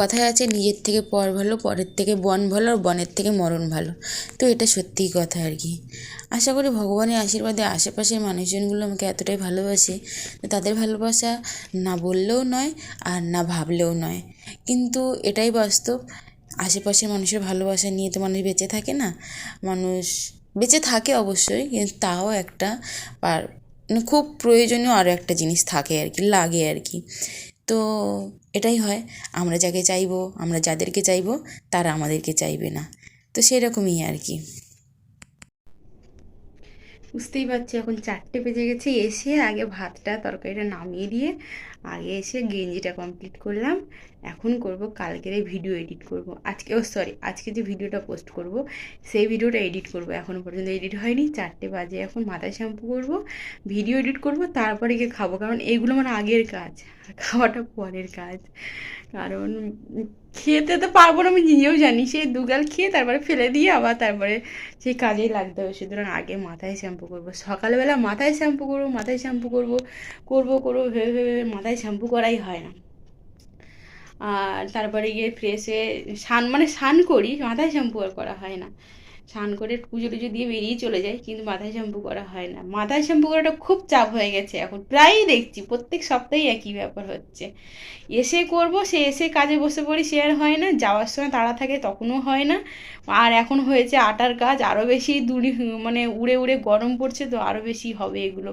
কথায় আছে, নিজের থেকে পর ভালো, পরের থেকে বন ভালো আর বনের থেকে মরণ ভালো। তো এটা সত্যিই কথা আর কি। আশা করি ভগবানের আশীর্বাদে আশেপাশের মানুষজনগুলো আমাকে এতটাই ভালোবাসে তাদের ভালোবাসা না বললেও নয় আর না ভাবলেও নয়। কিন্তু এটাই বাস্তব, আশেপাশের মানুষের ভালোবাসা নিয়ে তো মানুষ বেঁচে থাকে না। মানুষ বেঁচে থাকে অবশ্যই, কিন্তু তাও একটা আর মানে খুব প্রয়োজনীয় আরও একটা জিনিস থাকে আর কি, লাগে আর কি। তো এটাই হয়। আমরা যাকে চাইব, আমরা যাদেরকে চাইব, তারা আমাদেরকে চাইবে না। তো সেরকমই আর কি। বুঝতেই পারছি, এখন চারটে বেজে গেছে। এসে আগে ভাতটা, তরকারিটা নামিয়ে দিয়ে আগে এসে গেঞ্জিটা কমপ্লিট করলাম। এখন করব, কালকের ভিডিও এডিট করব। আজকে, ও সরি আজকে যে ভিডিওটা পোস্ট করব, সেই ভিডিওটা এডিট করব। এখনও পর্যন্ত এডিট হয়নি, চারটে বাজে এখন মাথায় শ্যাম্পু করব ভিডিও এডিট করব, তারপরে গিয়ে খাব। কারণ এইগুলো আমার আগের কাজ, খাওয়াটা পরের কাজ। কারণ খেতে তো পারব না, আমি নিজেও জানি। সেই দুগাল খেয়ে তারপরে ফেলে দিয়ে আবার তারপরে সেই কাজেই লাগতে হবে। সুতরাং আগে মাথায় শ্যাম্পু করব। সকালবেলা মাথায় শ্যাম্পু করব, মাথায় শ্যাম্পু করব করব করব, ভেবে ভেবে মাথায় শ্যাম্পু করাই হয় না। আর তারপরে গিয়ে ফ্রেশে সান স্নান মানে স্নান করি, মাথায় শ্যাম্পু আর করা হয় না। স্নান করে পুজো টুজো দিয়ে বেরিয়ে চলে যাই কিন্তু মাথায় শ্যাম্পু করা হয় না। মাথায় শ্যাম্পু করাটা খুব চাপ হয়ে গেছে এখন, প্রায়ই দেখছি, প্রত্যেক সপ্তাহেই একই ব্যাপার হচ্ছে। এসে করব, সে এসে কাজে বসে পড়ি, সে আর হয় না, যাওয়ার সময় তাড়া থাকে তখনও হয় না। আর এখন হয়েছে আটার কাজ আরও বেশি দূরি মানে উড়ে উড়ে গরম পড়ছে তো আরও বেশি হবে এগুলো।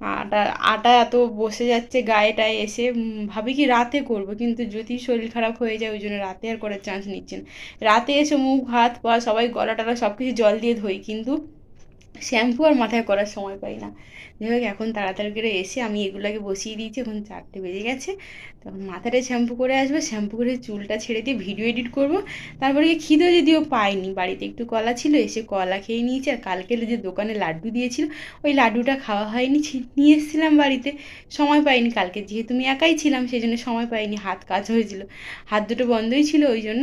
আটা আটা এত বসে যাচ্ছে গায়েটায় এসে ভাবি কি রাতে করব? কিন্তু যদি শরীর খারাপ হয়ে যায়, ওই জন্য রাতে আর করার চান্স নিচ্ছে না। রাতে এসে মুখ, হাত, পা সবাই গলা টলা সব কিছু জল দিয়ে ধুই, কিন্তু শ্যাম্পু আর মাথায় করার সময় পাই না। যাই হোক, এখন তাড়াতাড়ি করে এসে আমি এগুলোকে বসিয়ে দিয়েছি, এখন চারটে বেজে গেছে। তখন মাথাটা শ্যাম্পু করে আসব, শ্যাম্পু করে চুলটা ছেড়ে দিয়ে ভিডিও এডিট করব। তারপরে গিয়ে খিদে যদিও পাইনি, বাড়িতে একটু কলা ছিল, এসে কলা খেয়ে নিয়েছি। আর কালকে যে দোকানে লাড্ডু দিয়েছিল, ওই লাড্ডুটা খাওয়া হয়নি নিয়ে এসেছিলাম বাড়িতে। সময় পাইনি কালকে, যেহেতু আমি একাই ছিলাম, সেই জন্য সময় পাইনি, হাত কাজ হয়েছিল। হাত দুটো বন্ধই ছিল, ওই জন্য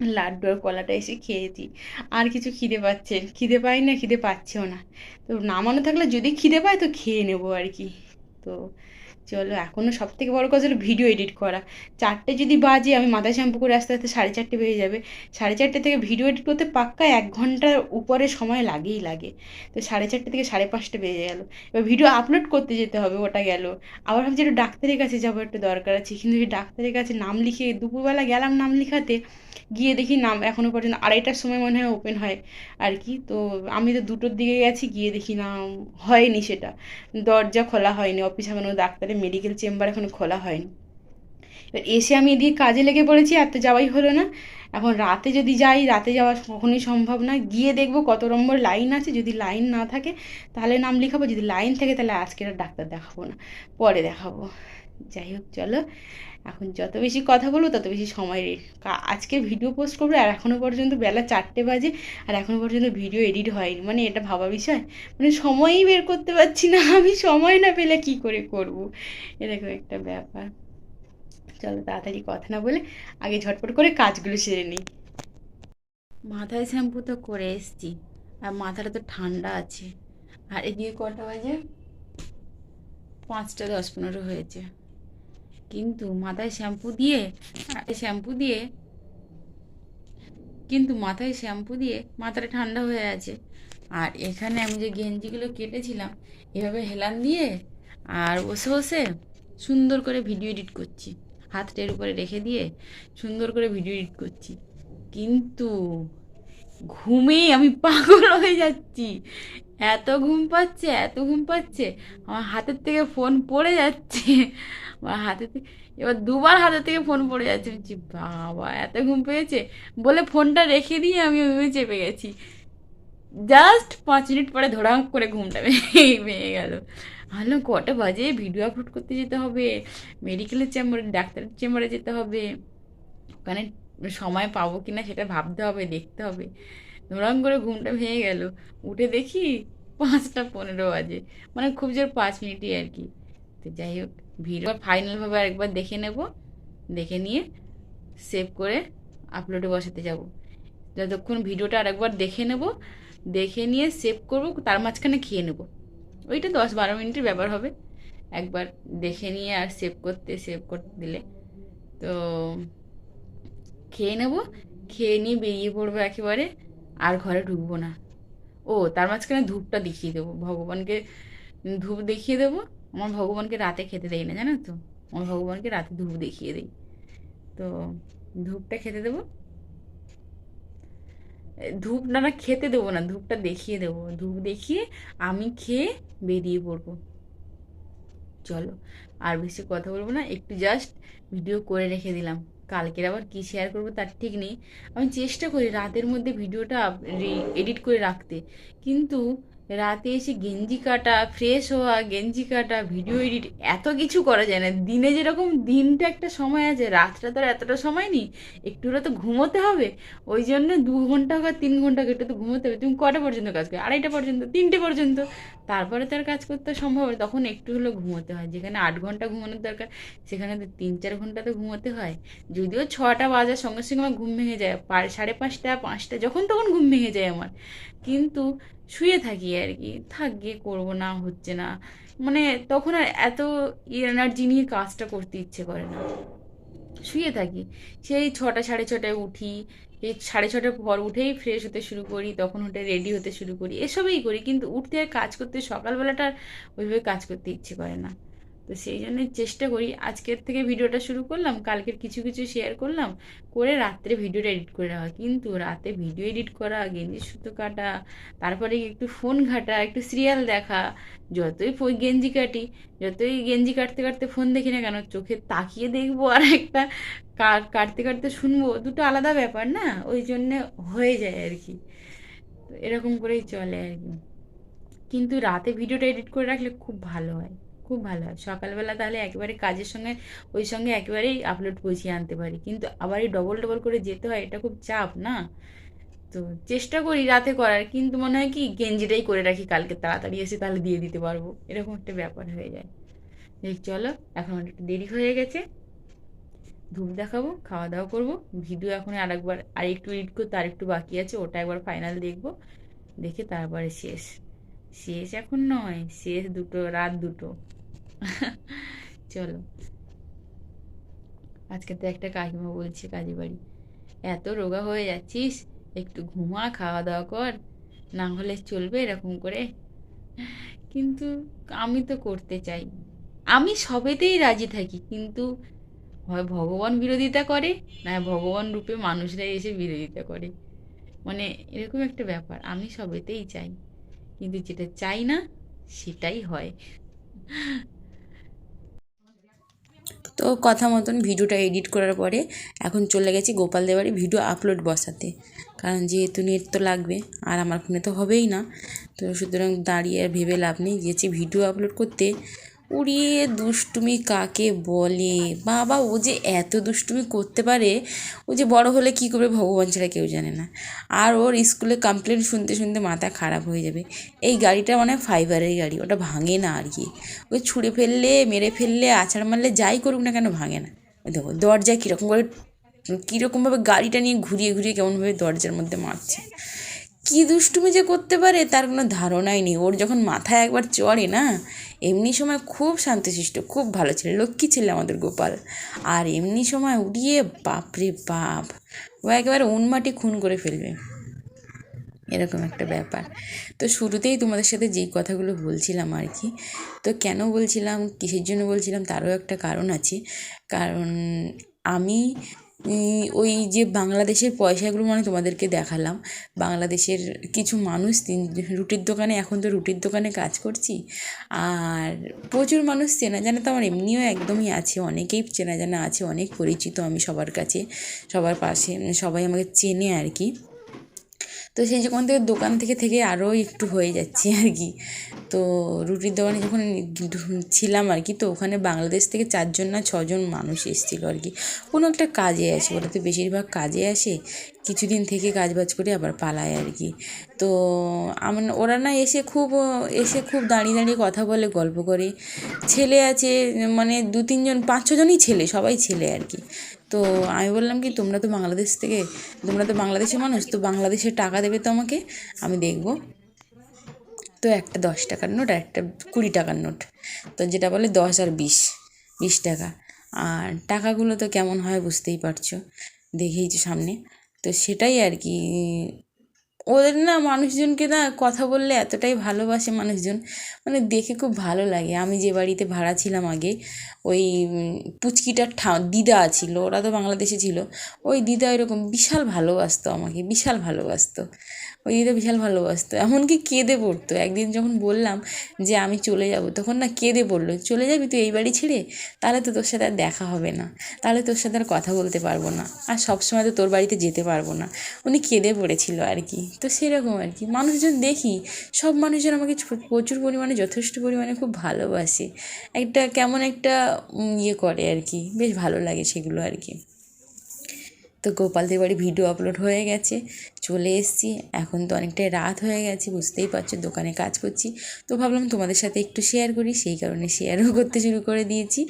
লাড্ডু আর কলাটা এসে খেয়ে দিই। আর কিছু খিদে পাচ্ছে, খিদে পাই না, খিদে পাচ্ছেও না। তো নামানো থাকলে যদি খিদে পায় তো খেয়ে নেব আর কি। তো চলো এখনও সব থেকে বড়ো কথা হলো ভিডিও এডিট করা। চারটে যদি বাজে, আমি মাথায় শ্যাম্পু করে আসতে আসতে সাড়ে চারটে বেজে যাবে। সাড়ে চারটে থেকে ভিডিও এডিট করতে পাক্কা এক ঘণ্টার উপরে সময় লাগেই লাগে। তো সাড়ে চারটে থেকে সাড়ে পাঁচটা বেজে গেল। এবার ভিডিও আপলোড করতে যেতে হবে, ওটা গেল। আবার ভাবছি একটু ডাক্তারের কাছে যাব, একটু দরকার আছে। কিন্তু এই ডাক্তারের কাছে নাম লিখে, দুপুরবেলা গেলাম নাম লিখাতে, গিয়ে দেখি নাম এখনও পর্যন্ত আড়াইটার সময় মনে হয় ওপেন হয়। আর কি, তো আমি তো দুটোর দিকে গেছি, গিয়ে দেখি নাম হয়নি সেটা। দরজা খোলা হয়নি অফিস এখনও ডাক্তারের মেডিকেল চেম্বার এখন খোলা হয়নি। এবার এসে আমি এদিকে কাজে লেগে পড়েছি, আর তো যাওয়াই হলো না। এখন রাতে যদি যাই, রাতে যাওয়া কখনোই সম্ভব না গিয়ে দেখব কত নম্বর লাইন আছে, যদি লাইন না থাকে, তাহলে নাম লিখাবো, যদি লাইন থাকে, তাহলে আজকের আর ডাক্তার দেখাবো না। পরে দেখাবো। যাই হোক, চলো। এখন যত বেশি কথা বলব, তত বেশি সময় আজকে ভিডিও পোস্ট করব, আর এখনও পর্যন্ত বেলা চারটে বাজে, আর এখনও পর্যন্ত ভিডিও এডিট হয়নি। মানে এটা ভাবা বিষয়। মানে সময়ই বের করতে পারছি না, আমি সময় না পেলে কি করে করব? এরকম একটা ব্যাপার। চলো তাড়াতাড়ি কথা না বলে আগে ঝটপট করে কাজগুলো সেরে নিই। মাথায় শ্যাম্পু তো করে এসছি, আর মাথাটা তো ঠান্ডা আছে। আর এদিকে কটা বাজে? পাঁচটা দশ পনেরো হয়েছে। কিন্তু মাথায় শ্যাম্পু দিয়ে শ্যাম্পু দিয়ে, কিন্তু মাথায় শ্যাম্পু দিয়ে মাথাটা ঠান্ডা হয়ে আছে। আর এখানে আমি যে গেঞ্জিগুলো কেটেছিলাম, এভাবে হেলান দিয়ে আর বসে বসে সুন্দর করে ভিডিও এডিট করছি। হাতটার উপরে রেখে দিয়ে সুন্দর করে ভিডিও এডিট করছি। কিন্তু ঘুমে আমি পাগল হয়ে যাচ্ছি। এত ঘুম পাচ্ছে এত ঘুম পাচ্ছে। আমার হাতের থেকে ফোন পড়ে যাচ্ছে। আমার হাতে থেকে এবার দুবার হাতের থেকে ফোন পড়ে যাচ্ছে। বলছি, বাবা এত ঘুম পেয়েছে? বলে ফোনটা রেখে দিয়ে আমি ওইভাবে চেপে গেছি। জাস্ট পাঁচ মিনিট পরে ধরাম করে ঘুমটা ভেঙে গেল। ভাবলাম কটা বাজে? ভিডিও আপলোড করতে যেতে হবে। মেডিকেলের চেম্বারে ডাক্তারের চেম্বারে যেতে হবে। ওখানে সময় পাবো কি না সেটা ভাবতে হবে, দেখতে হবে। ধরাম করে ঘুমটা ভেঙে গেল। উঠে দেখি পাঁচটা পনেরো বাজে। মানে খুব জোর পাঁচ মিনিটই আর কি। তো যাই হোক ভিডিও ফাইনালভাবে আরেকবার দেখে নেব। দেখে নিয়ে সেভ করে আপলোডে বসাতে যাব। যতক্ষণ ভিডিওটা আরেকবার দেখে নেব, দেখে নিয়ে সেভ করব, তার মাঝখানে খেয়ে নেব। ওইটা দশ বারো মিনিটের ব্যাপার হবে। একবার দেখে নিয়ে আর সেভ করতে সেভ করতে দিলে। তো খেয়ে নেব, খেয়ে নিয়ে বেরিয়ে পড়ব একেবারে, আর ঘরে ঢুকবো না। ও, তার মাঝখানে ধূপটা দেখিয়ে দেবো, ভগবানকে ধূপ দেখিয়ে দেবো, আমার ভগবানকে রাতে খেতে দেই না, জানো তো? আমার ভগবানকে রাতে ধূপ দেখিয়ে দিই। তো ধূপটা খেতে দেবো। ধূপ না না, খেতে দেবো না, ধূপটা দেখিয়ে দেবো। ধূপ দেখিয়ে আমি খেয়ে বেরিয়ে পড়ব। চলো, আর বেশি কথা বলব না, একটু জাস্ট ভিডিও করে রেখে দিলাম। কালকের আবার কি শেয়ার করব তার ঠিক নেই। আমি চেষ্টা করি রাতের মধ্যে ভিডিওটা এডিট করে রাখতে। কিন্তু রাতে এসে গেঞ্জি কাটা ফ্রেশ হওয়া, গেঞ্জি কাটা ভিডিও এডিট এত কিছু করা যায় না। দিনে যেরকম দিনটা একটা সময় আছে, রাতটা তো এতটা সময় নেই, একটু তো ঘুমোতে হবে। ওই জন্য দু ঘণ্টা বা তিন ঘণ্টা একটু তো ঘুমোতে হবে। তুমি কটা পর্যন্ত কাজ করো? আড়াইটা পর্যন্ত? তিনটে পর্যন্ত? তারপরে তো আর কাজ করতে সম্ভব হয় তখন একটু হলেও ঘুমোতে হয়। যেখানে আট ঘণ্টা ঘুমানোর দরকার, সেখানে তো তিন চার ঘণ্টা তো ঘুমোতে হয়। যদিও ছটা বাজার সঙ্গে সঙ্গে আমার ঘুম ভেঙে যায়। সাড়ে পাঁচটা পাঁচটা, যখন তখন ঘুম ভেঙে যায় আমার। কিন্তু শুয়ে থাকি আর কি। থাক, গিয়ে করব, না হচ্ছে না। মানে তখন আর এত এনার্জি নিয়ে কাজটা করতে ইচ্ছে করে না। শুয়ে থাকি। সেই ছটা, সাড়ে ছটায় উঠি। এই সাড়ে ছটার পর উঠেই ফ্রেশ হতে শুরু করি, তখন হতে রেডি হতে শুরু করি। এসবেই করি, কিন্তু উঠতে আর কাজ করতে, সকালবেলাটা ওইভাবে কাজ করতে ইচ্ছে করে না। তো সেই জন্যই চেষ্টা করি। আজকের থেকে ভিডিওটা শুরু করলাম, কালকের কিছু কিছু শেয়ার করলাম, করে রাত্রে ভিডিওটা এডিট করে রাখা কিন্তু রাতে ভিডিও এডিট করা গেঞ্জি সুতো কাটা, তারপরে একটু ফোন ঘাটা, একটু সিরিয়াল দেখা, যতই গেঞ্জি কাটি, যতই গেঞ্জি কাটতে কাটতে ফোন দেখি না কেন, চোখে তাকিয়ে দেখব আর একটা কাটতে কাটতে শুনব। দুটো আলাদা ব্যাপার না, ওই জন্যে হয়ে যায় আর কি। তো এরকম করেই চলে আর কি। কিন্তু রাতে ভিডিওটা এডিট করে রাখলে খুব ভালো হয়। খুব ভালো হয়। সকালবেলা তাহলে একেবারে কাজের সঙ্গে, ওই সঙ্গে একেবারেই আপলোড পৌঁছিয়ে আনতে পারি। কিন্তু আবার এই ডবল ডবল করে যেতে হয়, এটা খুব চাপ না? তো চেষ্টা করি রাতে করার, কিন্তু মনে হয় কি গেঞ্জিটাই করে রাখি, কালকে তাড়াতাড়ি এসে তাহলে দিয়ে দিতে পারব। এরকম একটা ব্যাপার হয়ে যায়। এই চলো, এখন একটু দেরি হয়ে গেছে। ধূপ দেখাবো, খাওয়া দাওয়া করব। ভিডিও এখন আরেকবার আর একটু এডিট করতে আর একটু বাকি আছে, ওটা একবার ফাইনাল দেখব। দেখে তারপরে শেষ। শেষ এখন নয়, শেষ দুটো, রাত দুটো। চলো। আজকে তো একটা কাকিমা বলছে, কাজী বাড়ি। এত রোগা হয়ে যাচ্ছিস, একটু ঘুমা, খাওয়া দাওয়া কর, না হলে চলবে এরকম করে। কিন্তু আমি তো করতে চাই। আমি সবেতেই রাজি থাকি, কিন্তু হয় ভগবান বিরোধিতা করে, না ভগবান রূপে মানুষরা এসে বিরোধিতা করে। মানে এরকম একটা ব্যাপার, আমি সবেতেই চাই। কিন্তু যেটা চাই না, সেটাই হয়। তো কথা মতন ভিডিওটা এডিট করার পরে এখন চলে গেছি গোপাল দেবারে ভিডিও আপলোড বসাতে। কারণ যেহেতু নেট তো লাগবে, আর আমার ফোনে তো হবেই না। তো সুতরাং দাঁড়িয়ে আর ভেবে লাভ নেই। গেছি ভিডিও আপলোড করতে। উড়িয়ে দুষ্টুমি কাকে বলে? বাবা, ও যে এত দুষ্টুমি করতে পারে, ও যে বড় হলে কী করবে ভগবান ছাড়া কেউ জানে না। আর ওর স্কুলে কমপ্লেন শুনতে শুনতে মাথা খারাপ হয়ে যাবে। এই গাড়িটা মানে ফাইবারের গাড়ি, ওটা ভাঙে না আর কি। ওই ছুঁড়ে ফেললে, মেরে ফেললে, আছাড় মারলে, যাই করুক না কেন ভাঙে না। দেখো, দরজায় কীরকম করে কীরকমভাবে গাড়িটা নিয়ে ঘুরিয়ে ঘুরিয়ে কেমনভাবে দরজার মধ্যে মারছে। কী দুষ্টুমি যে করতে পারে তার কোনো ধারণাই নেই। ওর যখন মাথায় একবার চড়ে না, এমনি সময় খুব শান্তশিষ্ট, খুব ভালো ছিল, লক্ষ্মী ছেলে আমাদের গোপাল। আর এমনি সময় উড়িয়ে, বাপরে বাপ, ও একেবারে উনমাটি খুন করে ফেলবে। এরকম একটা ব্যাপার। তো শুরুতেই তোমাদের সাথে যেই কথাগুলো বলছিলাম আর কি, তো কেন বলছিলাম, কিসের জন্য বলছিলাম, তারও একটা কারণ আছে। কারণ আমি ওই যে বাংলাদেশের পয়সাগুলো মানে তোমাদেরকে দেখালাম। বাংলাদেশের কিছু মানুষ তিন- রুটির দোকানে, এখন তো রুটির দোকানে কাজ করছি। আর প্রচুর মানুষ চেনা জানা তো আমার এমনিও একদমই আছে, অনেকেই চেনা জানা আছে, অনেক পরিচিত আমি সবার কাছে, সবার পাশে, সবাই আমাকে চেনে আর কি। তো সেই যখন থেকে দোকান থেকে থেকে আরও একটু হয়ে যাচ্ছি আর কি। তো রুটির দোকানে যখন ছিলাম আর কি, তো ওখানে বাংলাদেশ থেকে চারজন না ছজন মানুষ এসেছিল আর কি। কোনো একটা কাজে আসে ওরা তো বেশিরভাগ কাজে আসে, কিছুদিন থেকে কাজ বাজ করে আবার পালায় আর কি। তো আমার ওরা না এসে খুব এসে খুব দাঁড়িয়ে দাঁড়িয়ে কথা বলে, গল্প করে। ছেলে আছে মানে দু, তিনজন, পাঁচ, ছজনই ছেলে, সবাই ছেলে আর কি। তো আমি বললাম কি, তোমরা তো বাংলাদেশ থেকে, তোমরা তো বাংলাদেশের মানুষ, তো বাংলাদেশে টাকা দেবে তো আমাকে আমি দেখব। তো একটা দশ টাকার নোট আর একটা কুড়ি টাকার নোট। তো যেটা বলে দশ আর বিশ বিশ টাকা। আর টাকাগুলো তো কেমন হয় বুঝতেই পারছ দেখেইছো সামনে। তো সেটাই আর কি ওদের না মানুষজনকে না কথা বললে এতটাই ভালোবাসে মানুষজন। মানে দেখে খুব ভালো লাগে। আমি যে বাড়িতে ভাড়া ছিলাম আগে, ওই পুচকিটার ঠা, দিদা ছিল, ওরা তো বাংলাদেশে ছিল। ওই দিদা এরকম বিশাল ভালোবাসতো আমাকে, বিশাল ভালোবাসতো। ওই দিদা বিশাল ভালোবাসতো। এমনকি কেঁদে পড়তো। একদিন যখন বললাম যে আমি চলে যাব, তখন না কেঁদে পড়ল। চলে যাবি তুই এই বাড়ি ছেড়ে? তাহলে তো তোর সাথে আর দেখা হবে না। তাহলে তোর সাথে আর কথা বলতে পারব না। আর সবসময় তো তোর বাড়িতে যেতে পারব না। উনি কেঁদে পড়েছিল আর কি। তো সেরকম আর কি। মানুষজন দেখি, সব মানুষজন আমাকে প্রচুর পরিমাণে, যথেষ্ট পরিমাণে খুব ভালোবাসে। একটা কেমন একটা ইয়ে করে আর কি, বেশ ভালো লাগে সেগুলো আর কি। তো গোপালদের বাড়ি ভিডিও আপলোড হয়ে গেছে। চলে এসেছি। এখন তো অনেকটাই রাত হয়ে গেছে, বুঝতেই পারছ, দোকানে কাজ করছি। তো ভাবলাম তোমাদের সাথে একটু শেয়ার করি, সেই কারণে শেয়ারও করতে শুরু করে দিয়েছি।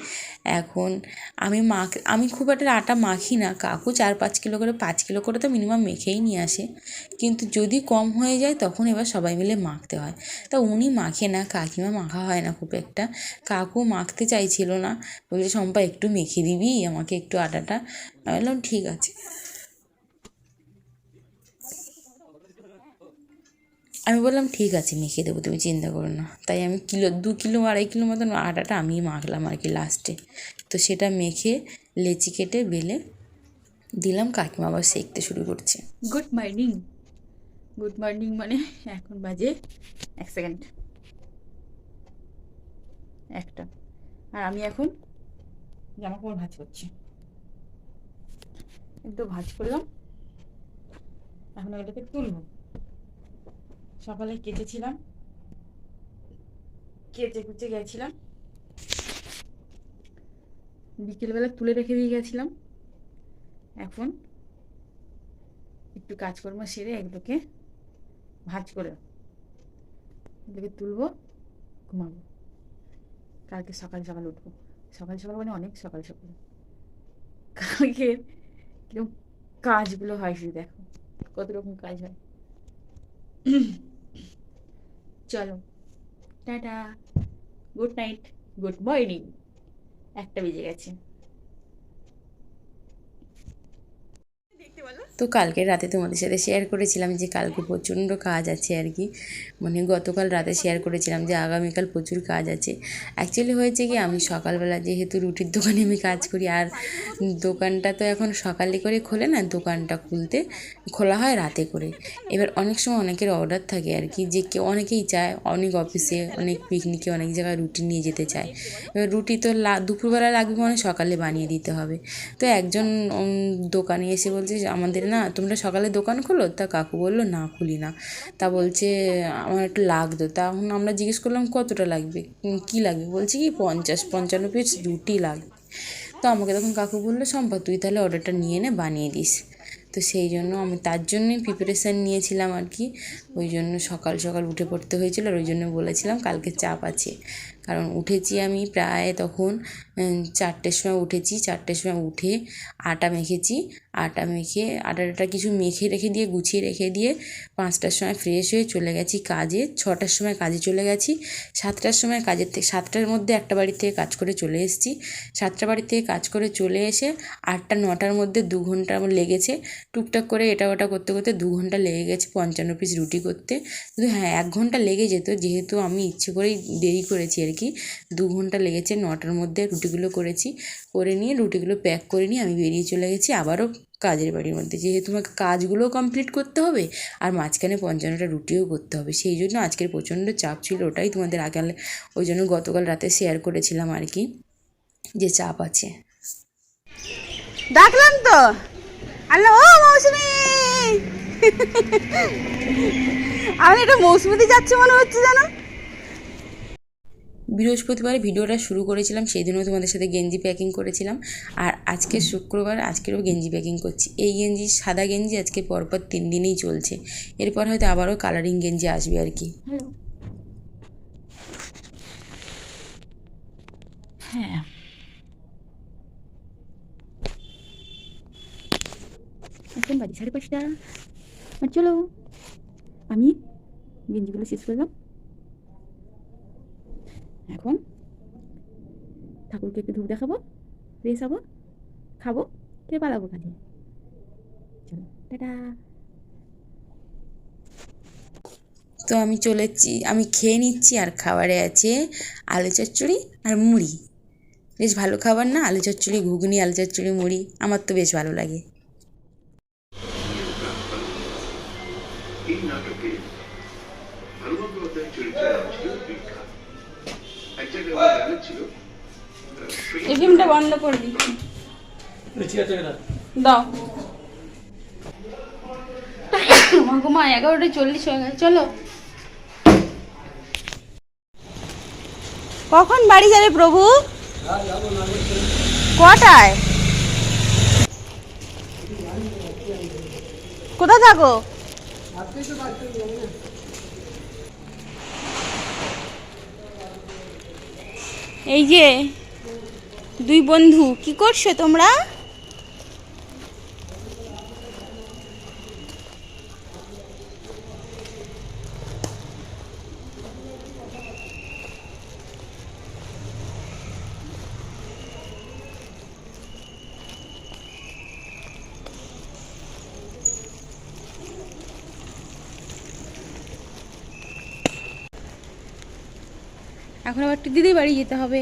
এখন আমি মাখ আমি খুব একটা আটা মাখি না। কাকু চার পাঁচ কিলো করে, পাঁচ কিলো করে তো মিনিমাম মেখেই নিয়ে আসে। কিন্তু যদি কম হয়ে যায়, তখন এবার সবাই মিলে মাখতে হয়। তা উনি মাখে না, কাকিমা মাখা হয় না খুব একটা। কাকু মাখতে চাইছিল না। বলছে, শম্পা, একটু মেখে দিবি, আমাকে একটু আটাটা। আমি বললাম, ঠিক আছে। আমি বললাম, ঠিক আছে মেখে দেবো, তুমি চিন্তা করো না। তাই আমি কিলো, দু কিলো, আড়াই কিলো মতন আটাটা আমিই মাখলাম আর কি লাস্টে তো সেটা মেখে লেচি কেটে বেলে দিলাম, কাকিমা আবার সেঁকতে শুরু করছে। গুড মর্নিং গুড মর্নিং মানে এখন বাজে এক সেকেন্ড একটা। আর আমি এখন জামা কাপড় ভাজ করছি। একটু ভাজ করলাম, এখন এটাকে তুলবো। সকালে কেটেছিলাম। কেচে কুচে গেছিলাম। বিকেলবেলা তুলে রেখে দিয়ে গেছিলাম। এখন একটু কাজকর্ম সেরে এগুলোকে ভাজ করে এগুলোকে তুলবো, ঘুমাবো। কালকে সকাল সকাল উঠবো। সকাল সকাল মানে অনেক সকাল সকাল। কালকে কীরকম কাজগুলো হয় শুধু দেখো। কত রকম কাজ হয়। চলো। Tata. Good night. Good morning. একটা বেজে গেছে। তো কালকে রাতে তোমাদের সাথে শেয়ার করেছিলাম যে কালকে প্রচণ্ড কাজ আছে আর কি। মানে গতকাল রাতে শেয়ার করেছিলাম যে আগামীকাল প্রচুর কাজ আছে। অ্যাকচুয়ালি হয়েছে কি, আমি সকালবেলা যেহেতু রুটির দোকানে আমি কাজ করি, আর দোকানটা তো এখন সকালে করে খোলে না, দোকানটা খুলতে খোলা হয় রাতে করে। এবার অনেক সময় অনেকের অর্ডার থাকে আর কি, যে কেউ অনেকেই চায়, অনেক অফিসে অনেক পিকনিকে অনেক জায়গায় রুটি নিয়ে যেতে চায়। এবার রুটি তো দুপুরবেলা লাগবে মানে সকালে বানিয়ে দিতে হবে। তো একজন দোকানে এসে বলছে আমাদের না, তোমরা সকালে দোকান খোলো? তা কাকু বলল, না, খুলি না। তা বলছে, আমার একটু লাগতো। তখন আমরা জিজ্ঞেস করলাম, কতটা লাগবে? কী লাগবে? বলছে কি, পঞ্চাশ, পঞ্চান্ন পিস রুটি লাগবে। তো আমাকে তখন কাকু বলল সম্পা তুই তাহলে অর্ডারটা নিয়ে নে, বানিয়ে দিস। তো সেই জন্য আমি, তার জন্যই প্রিপারেশান নিয়েছিলাম আর কি। ওই জন্য সকাল সকাল উঠে পড়তে হয়েছিল আর ওই জন্য বলেছিলাম, কালকে চাপ আছে। কারণ উঠেছি আমি প্রায় তখন চারটের সময় উঠেছি, চারটের সময় উঠে আটা মেখেছি। আটা মেখে, আটাটা কিছু মেখে রেখে দিয়ে, গুছিয়ে রেখে দিয়ে পাঁচটার সময় ফ্রেশ হয়ে চলে গেছি কাজে। ছটার সময় কাজে চলে গেছি। সাতটার সময় কাজের থেকে সাতটার মধ্যে একটা বাড়ি থেকে কাজ করে চলে এসেছি। সাতটা বাড়ি থেকে কাজ করে চলে এসে আটটা, নটার মধ্যে দু ঘণ্টা আমার লেগেছে। টুকটাক করে এটা ওটা করতে করতে দু ঘণ্টা লেগে গেছে পঞ্চান্ন পিস রুটি করতে। কিন্তু হ্যাঁ এক ঘণ্টা লেগে যেত, যেহেতু আমি ইচ্ছে করেই দেরি করেছি আর কি দু ঘণ্টা লেগেছে, নটার মধ্যে রুটিগুলো করেছি। করে নিয়ে রুটিগুলো প্যাক করে নিয়ে আমি বেরিয়ে চলে গেছি আবারও কাজের বাড়ির মধ্যে। যেহেতু আমাকে কাজগুলোও কমপ্লিট করতে হবে আর মাঝখানে পঞ্চান্নটা রুটিও করতে হবে। সেই জন্য আজকের প্রচণ্ড চাপ ছিল ওটাই তোমাদের আগে ওই জন্য গতকাল রাতে শেয়ার করেছিলাম আর কি যে চাপ আছে। ডাকলাম তো। আল্লাহ, ও মৌসুমি! আমি এটা মৌসুমিতে যাচ্ছে মনে হচ্ছে জানো বৃহস্পতিবার ভিডিওটা শুরু করেছিলাম সেই দিনও তোমাদের সাথে গেঞ্জি প্যাকিং করেছিলাম। আর আজকে শুক্রবার, আজকেরও গেঞ্জি প্যাকিং করছি। এই গেঞ্জি, সাদা গেঞ্জি আজকে পরপর তিন দিনেই চলছে। এরপর হয়তো আবারও কালারিং গেঞ্জি আসবে আর কি। হ্যাঁ। সাড়ে পাঁচটা। চলো, আমি গেঞ্জিগুলো শেষ করলাম। এখন ঠাকুরকে একটু ধূপ দেখাবো ফ্রেশ হব খাব কে পালাবো খালি। চলো, টাটা। তো আমি চলেছি আমি খেয়ে নিচ্ছি আর খাবারে আছে আলু চচ্চড়ি আর মুড়ি। বেশ ভালো খাবার না? আলু চচ্চড়ি, ঘুগনি, আলু চচ্চড়ি, মুড়ি, আমার তো বেশ ভালো লাগে। বন্ধ করে দিচ্ছি দাও। মা এগারোটা চল্লিশ হয়ে গেছে চলো। কখন বাড়ি যাবে প্রভু? কটায়? কোথায় থাকো? এই যে দুই বন্ধু কি করছ তোমরা? এখন আবার একটু দিদি বাড়ি যেতে হবে।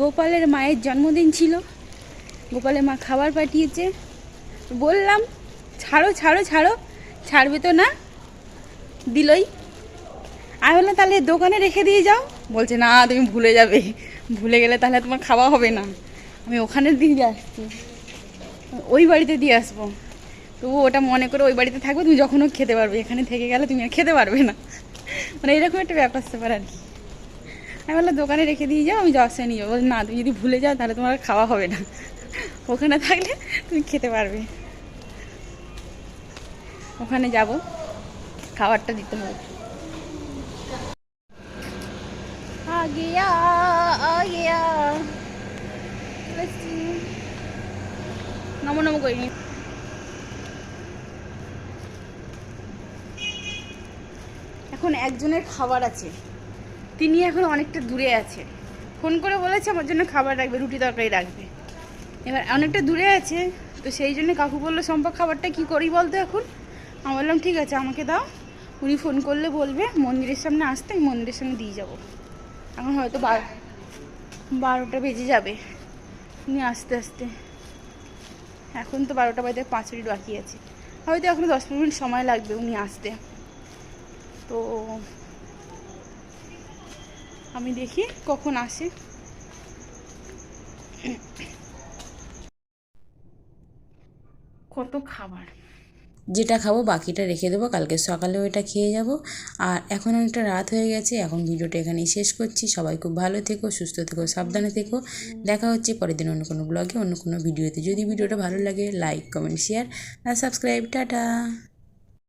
গোপালের মায়ের জন্মদিন ছিল। গোপালের মা খাবার পাঠিয়েছে। বললাম, ছাড়ো ছাড়ো ছাড়ো, ছাড়বে তো না? দিলই আমি বললাম তাহলে দোকানে রেখে দিয়ে যাও। বলছে, না, তুমি ভুলে যাবে। ভুলে গেলে তাহলে তোমার খাওয়া হবে না। আমি ওখানে দিয়ে আসছি। ওই বাড়িতে দিয়ে আসব। তবু ওটা মনে করে ওই বাড়িতে থাকবে, তুমি যখনও খেতে পারবে। এখানে থেকে গেলে তুমি আর খেতে পারবে না। মানে এরকম একটা ব্যাপার স্যাপার আর কি। আমি বললাম দোকানে রেখে দিয়ে যাও আমি জসে নিয়ে যাব। না তুমি যদি ভুলে যাও তাহলে তোমার খাওয়া হবে না। ওখানে থাকলে তুমি খেতে পারবে। ওখানে যাব খাবারটা দিতে হবে। গিয়া গিয়া নমো করিনি এখন একজনের খাবার আছে। তিনি এখন অনেকটা দূরে আছে ফোন করে বলেছে আমার জন্য খাবার রাখবে, রুটি তরকারি রাখবে। এবার অনেকটা দূরে আছে, তো সেই জন্য কাকু বলল সম্পর্ক খাবারটা কি করি বলতো এখন? আমি বললাম, ঠিক আছে, আমাকে দাও। উনি ফোন করলে বলবে, মন্দিরের সামনে আসতে আমি মন্দিরের সামনে দিয়ে যাব। এখন হয়তো বার, বারোটা বেজে যাবে। উনি আস্তে আস্তে, এখন তো বারোটা বাজে পাঁচ মিনিট বাকি আছে। হয়তো এখন দশ পনেরো মিনিট সময় লাগবে উনি আসতে। তো আমি দেখি কখন আসে। কত খাবার। যেটা খাব বাকিটা রেখে দেবো, কালকে সকালে ওইটা খেয়ে যাব। আর এখন অনেকটা রাত হয়ে গেছে, এখন ভিডিওটা এখানেই শেষ করছি। সবাই খুব ভালো থেকো, সুস্থ থেকো, সাবধানে থেকো। দেখা হচ্ছে পরের দিন অন্য কোনো ব্লগে অন্য কোনো ভিডিওতে যদি ভিডিওটা ভালো লাগে লাইক কমেন্ট শেয়ার আর সাবস্ক্রাইব টাটা।